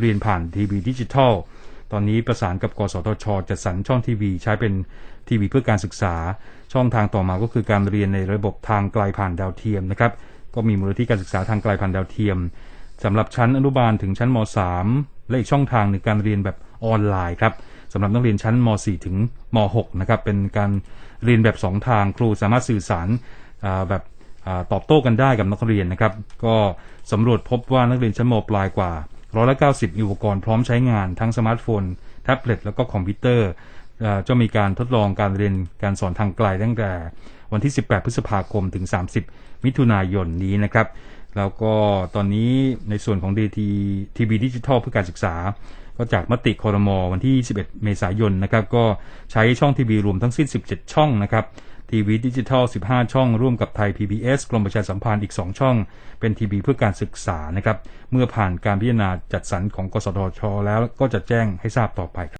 เรียนผ่านทีวีดิจิทัล ตอนนี้ประสานกับกสทช จัดสรรช่องทีวี ใช้เป็นทีวีเพื่อการศึกษา ช่องทางต่อมาก็คือการเรียนในระบบทางไกลผ่านดาวเทียมนะครับ ก็มีมูลนิธิการศึกษาทางไกลผ่านดาวเทียมสำหรับชั้นอนุบาลถึงชั้นม .3 และอีกช่องทางหนึ่งการเรียนแบบออนไลน์ครับสำหรับนักเรียนชั้นม .4 ถึงม .6 นะครับ เป็นการเรียนแบบ 2 ทางครูสามารถสื่อสารแบบอตอบโต้กันได้กับนักเรียนนะครับ ก็สำรวจพบว่านักเรียนชั้นมปลายกว่า ร้อยละ90 อุปกรณ์พร้อมใช้งานทั้งสมาร์ทโฟน แท็บเล็ตแล้วก็คอมพิวเตอร์จะมีการทดลองการเรียนการสอนทางไกลตั้งแต่วันที่ 18 พฤษภาคมถึง 30 มิถุนายนนี้นะครับ แล้วก็ตอนนี้ในส่วนของ DT ทีวีดิจิทัลเพื่อการศึกษา ก็จากมติคอรมอวันที่ 21 เมษายนนะครับ ก็ใช้ช่องทีวีรวมทั้งสิ้น 17 ช่องนะครับ ทีวีดิจิทัล 15 ช่อง ร่วมกับไทย PBS กรมประชาสัมพันธ์อีก 2 ช่อง เป็นทีวีเพื่อการศึกษานะครับ เมื่อผ่านการพิจารณาจัดสรรของกสทช แล้วก็จะแจ้งให้ทราบต่อไปครับ